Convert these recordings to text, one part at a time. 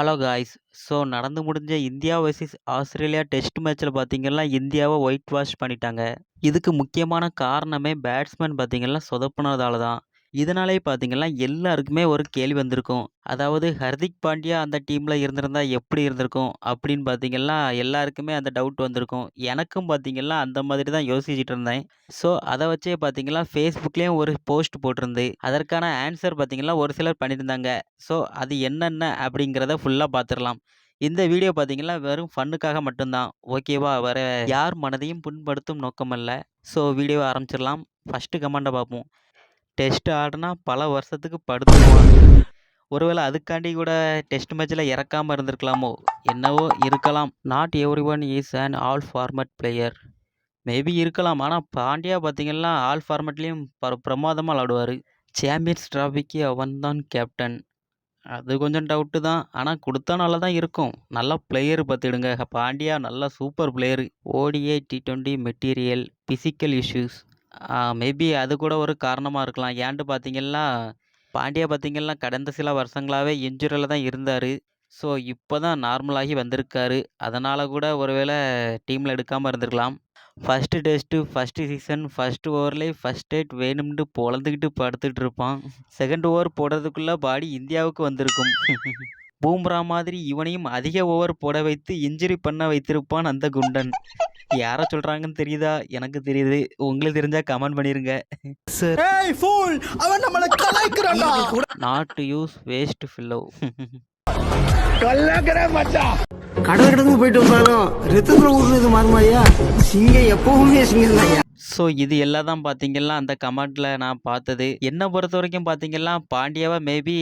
Hello guys so நடந்து முடிஞ்ச India versus Australia test மேட்ச்சில் பார்த்தீங்கன்னா இந்தியாவை ஒயிட் வாஷ் பண்ணிட்டாங்க. இதுக்கு முக்கியமான காரணமே பேட்ஸ்மேன் பார்த்தீங்கன்னா சொதப்புனதால தான் இதனாலே பார்த்தீங்கன்னா எல்லாருக்குமே ஒரு கேள்வி வந்திருக்கும். அதாவது ஹர்திக் பாண்டியா அந்த டீமில் இருந்திருந்தா எப்படி இருந்திருக்கும்? அப்படின்னு பார்த்தீங்கன்னா எல்லாருக்குமே அந்த டவுட் வந்திருக்கும். எனக்கும் பார்த்தீங்கன்னா அந்த மாதிரி தான் யோசிச்சுட்டு இருந்தேன். ஸோ அதை வச்சே பார்த்தீங்கன்னா ஃபேஸ்புக்லேயும் ஒரு போஸ்ட் போட்டிருந்து அதற்கான ஆன்சர் பார்த்தீங்கன்னா ஒரு சிலர் பண்ணியிருந்தாங்க. ஸோ அது என்னென்ன அப்படிங்கிறத ஃபுல்லாக பார்த்துடலாம். இந்த வீடியோ பார்த்தீங்கன்னா வெறும் ஃபன்னுக்காக மட்டும்தான். ஓகேவா வேறு யார் மனதையும் புண்படுத்தும் நோக்கமல்ல. ஸோ வீடியோ ஆரம்பிச்சிடலாம். ஃபஸ்ட்டு கமெண்டை பார்ப்போம். டெஸ்ட் ஆடினா பல வருஷத்துக்கு படுத்துக்குவான் ஒருவேளை அதுக்காண்டி கூட டெஸ்ட் மேட்ச்சில் இறக்காமல் இருந்திருக்கலாமோ? என்னவோ இருக்கலாம். Not every one is and all format player maybe இருக்கலாம். ஆனால் பாண்டியா பார்த்தீங்கன்னா ஆல் ஃபார்மட்லேயும் ப பிரமாதமாக விளாடுவார். சாம்பியன்ஸ் ட்ராஃபிக்கு அவன் தான் கேப்டன் அது கொஞ்சம் டவுட்டு தான். ஆனால் கொடுத்தா நல்லா தான் இருக்கும். நல்லா பிளேயர் பார்த்துடுங்க பாண்டியா நல்ல super player ODI T twenty material physical issues maybe அது கூட ஒரு காரணமாக இருக்கலாம். ஏன்ட்டு பார்த்தீங்கன்னா பாண்டியா பார்த்தீங்கன்னா கடந்த சில வருஷங்களாகவே இன்ஜுரியில் தான் இருந்தார். ஸோ இப்போ தான் நார்மலாகி வந்திருக்காரு. அதனால் கூட ஒருவேளை டீமில் எடுக்காமல் இருந்திருக்கலாம். First test first season first ஓவர்லேயே first aid வேணும்னு பொழந்துக்கிட்டு படுத்துட்டு இருப்பான். செகண்ட் ஓவர் போடுறதுக்குள்ளே பாடி இந்தியாவுக்கு வந்திருக்கும். பூம்ரா மாதிரி இவனையும் அதிக ஓவர் போட வைத்து இன்ஜுரி பண்ண வைத்திருப்பான் அந்த குண்டன். யாரை சொல்கிறாங்கன்னு தெரியுதா? எனக்கு தெரியுது. உங்களுக்கு தெரிஞ்சால் கமெண்ட் பண்ணிடுங்க சார் ஏய் ஃபூல் அவன் நம்மள கலாய்க்கிறான்டா. Not to use waste fellow கடல் கடந்து போயிட்டு வந்தாலும் ரத்தத்தில் ஊர்னது மாறுமாயா சிங்கம் எப்பவுமே சிங்கம் தான் ஸோ இது எல்லாம் தான் பார்த்தீங்கன்னா அந்த கமெண்ட்டில் நான் பார்த்தது. என்னை பொறுத்த வரைக்கும் பார்த்தீங்கன்னா பாண்டியாவை மேபி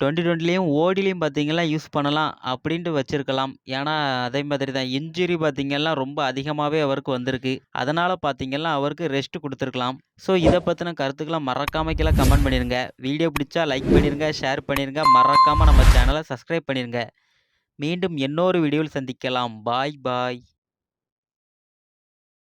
டுவெண்ட்டி டுவெண்ட்டிலையும் ஓடிலையும் பார்த்தீங்கன்னா யூஸ் பண்ணலாம் அப்படின்ட்டு வச்சுருக்கலாம். ஏன்னா அதே மாதிரி தான் இன்ஜுரி பார்த்தீங்கன்னா ரொம்ப அதிகமாகவே அவருக்கு வந்திருக்கு. அதனால் பார்த்தீங்கன்னா அவருக்கு ரெஸ்ட் கொடுத்துருக்கலாம். ஸோ இதை பற்றின கருத்துக்களை மறக்காம கீழே கமெண்ட் பண்ணிடுங்க வீடியோ பிடிச்சா லைக் பண்ணிடுங்க ஷேர் பண்ணிடுங்க மறக்காமல் நம்ம சேனலை சப்ஸ்கிரைப் பண்ணிடுங்க மீண்டும் இன்னொரு வீடியோவில் சந்திக்கலாம். பாய் பாய்.